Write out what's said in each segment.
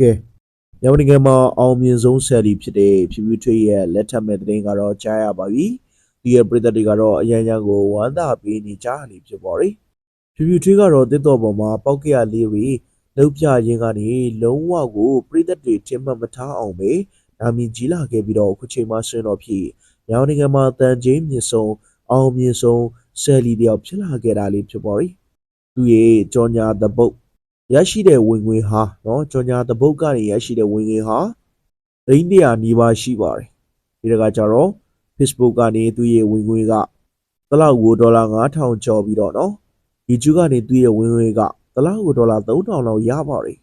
ကဲမြန်မာနိုင်ငံမှာအောင်မြင်ဆုံးဆယ်လီဖြစ်တဲ့ဖြူဖြူထွေးရဲ့လက်ထပ်မဲ့တဲ့တင်ကတော့ကြားရပါပြီဒီရဲ့ပြည်သက်တွေကတော့အရန်ရန်ကိုဝမ်းသာပေးနေကြတယ်ဖြစ်ပါရီဖြူဖြူထွေးကတော့တစ်တော်ပေါ်မှာပောက်ကရလေးတွေလှုပ်ပြရင်းကနေလုံးဝကိုပြည်သက်တွေထင်မှတ်မထားအောင်ပဲနာမည်ကြီးလာခဲ့ပြီးတော့အခုချိန်မှာဆင်းတော့ဖြစ်မြန်မာနိုင်ငံမှာတန်ချင်းမြင့်ဆုံးအောင်မြင်ဆုံးဆယ်လီတယောက်ဖြစ်လာခဲ့တာလေးဖြစ်ပါရီသူရဲ့ကြော်ညာတပုတ် ရရှိတဲ့ဝင်ငွေဟာနော်ကြော်ညာတပုတ်ကနေရရှိတဲ့ဝင်ငွေဟာသိန်း100နီးပါးရှိပါတယ်ဒီတကကြတော့ Facebook ကနေသူ့ရဲ့ဝင်ငွေကတလောက်ကိုဒေါ်လာ9000ကျော်ပြီးတော့နော် YouTube ကနေသူ့ရဲ့ဝင်ငွေကတလောက်ကိုဒေါ်လာ3000လောက်ရပါတယ်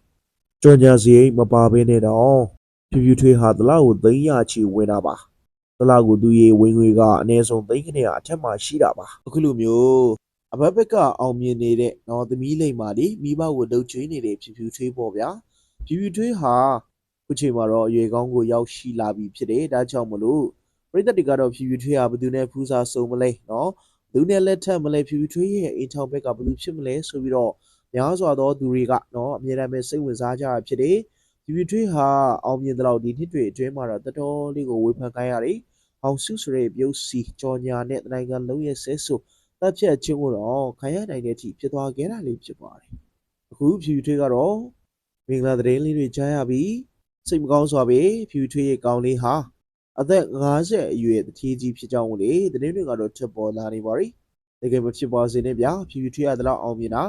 ကြော်ညာစရိတ်မပါဘဲနဲ့တော့ဖြူဖြူထွေးဟာတလောက်ကိုသိန်းရချီဝင်တာပါတလောက်ကိုသူ့ရဲ့ဝင်ငွေကအနည်းဆုံးသိန်းခနဲ့အထက်မှာရှိတာပါအခုလိုမျိုး အဘက်ဘက်ကအောင်မြင်နေတဲ့နော်သမီးလိမ့်မာလေးမိဘကိုလှုပ်ချွေးနေတဲ့ဖြူဖြူထွေးပေါ့ဗျာဖြူဖြူထွေးဟာခုချိန်မှာတော့အရွယ်ကောင်းကိုရောက်ရှိလာပြီဖြစ်တယ်ဒါကြောင့်မလို့ပြည်သက်တွေကတော့ဖြူဖြူထွေးဟာဘယ်သူနဲ့ဖူးစာစုံမလဲနော်ဘယ်သူနဲ့လက်ထပ်မလဲဖြူဖြူထွေးရဲ့အိမ်ထောင်ဘက်ကဘယ်သူဖြစ်မလဲဆိုပြီးတော့များစွာသောသူတွေကနော်အမြဲတမ်းပဲစိတ်ဝင်စားကြတာဖြစ်တယ်ဖြူဖြူထွေးဟာအောင်မြင်တဲ့လောက်ဒီနှစ်တွေအတွင်းမှာတော့တော်တော်လေးကိုဝေဖန်ခိုင်းရတယ်အောင်စုဆိုတဲ့ပြုတ်စီကြော်ညာနဲ့တနိုင်ငံလုံးရဲ့ဆဲဆို တပ်ဖြတ်ခြင်းကိုတော့ခံရနိုင်တဲ့အထိဖြစ်သွားခဲ့တာလေးဖြစ်ပါတယ်။အခုဖြူဖြူထွေးကတော့မင်္ဂလာသတင်းလေးတွေကြားရပြီးစိတ်မကောင်းစွာပဲဖြူဖြူထွေးရဲ့ကောင်းလေးဟာအသက်50အရွယ်တထေးကြီးဖြစ်ကြောင်းကိုလေသတင်းတွေကတော့ထပ်ပေါ်လာနေပါပြီ။တကယ်မဖြစ်ပါစေနဲ့ဗျာဖြူဖြူထွေးရတဲ့လောက်အောင်မြင်တာ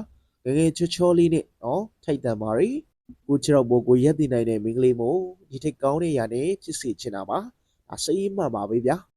ငယ်ငယ်ချောချောလေးနဲ့နော်ထိုက်တန်ပါရီကိုချောက်ဘောကိုရက်တည်နိုင်တဲ့မင်္ဂလေးမို့ဒီထိတ်ကောင်းတဲ့ຢာနဲ့ဖြစ်စေချင်တာပါ။အစိမ်းမှန်ပါပဲဗျာ။